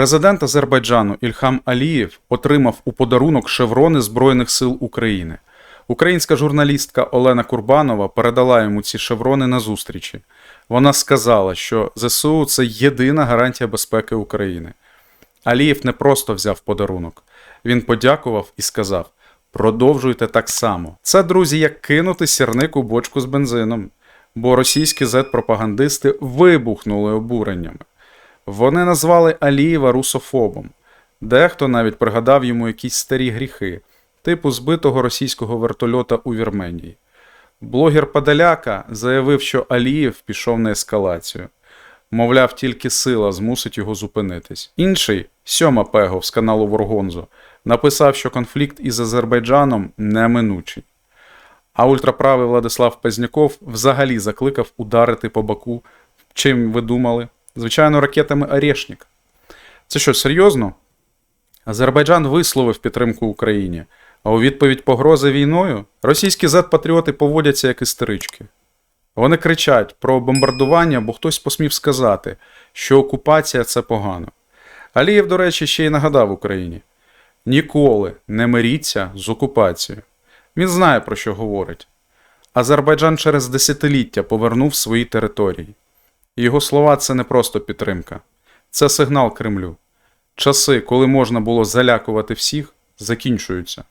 Президент Азербайджану Ільхам Алієв отримав у подарунок шеврони Збройних сил України. Українська журналістка Олена Курбанова передала йому ці шеврони на зустрічі. Вона сказала, що ЗСУ це єдина гарантія безпеки України. Алієв не просто взяв подарунок. Він подякував і сказав: продовжуйте так само. Це, друзі, як кинути сірник у бочку з бензином, бо російські зет-пропагандисти вибухнули обуреннями. Вони назвали Алієва русофобом. Дехто навіть пригадав йому якісь старі гріхи, типу збитого російського вертольота у Вірменії. Блогер Падаляка заявив, що Алієв пішов на ескалацію. Мовляв, тільки сила змусить його зупинитись. Інший, Сьома Пегов з каналу Воргонзо, написав, що конфлікт із Азербайджаном неминучий. А ультраправий Владислав Пезняков взагалі закликав ударити по Баку. Чим ви думали? Звичайно, ракетами Орешник. Це що, серйозно? Азербайджан висловив підтримку Україні, а у відповідь погрози війною російські зет-патріоти поводяться як істерички. Вони кричать про бомбардування, бо хтось посмів сказати, що окупація це погано. Алієв, до речі, ще й нагадав Україні: ніколи не миріться з окупацією. Він знає, про що говорить. Азербайджан через десятиліття повернув свої території. Його слова це не просто підтримка, це сигнал Кремлю. Часи, коли можна було залякувати всіх, закінчуються.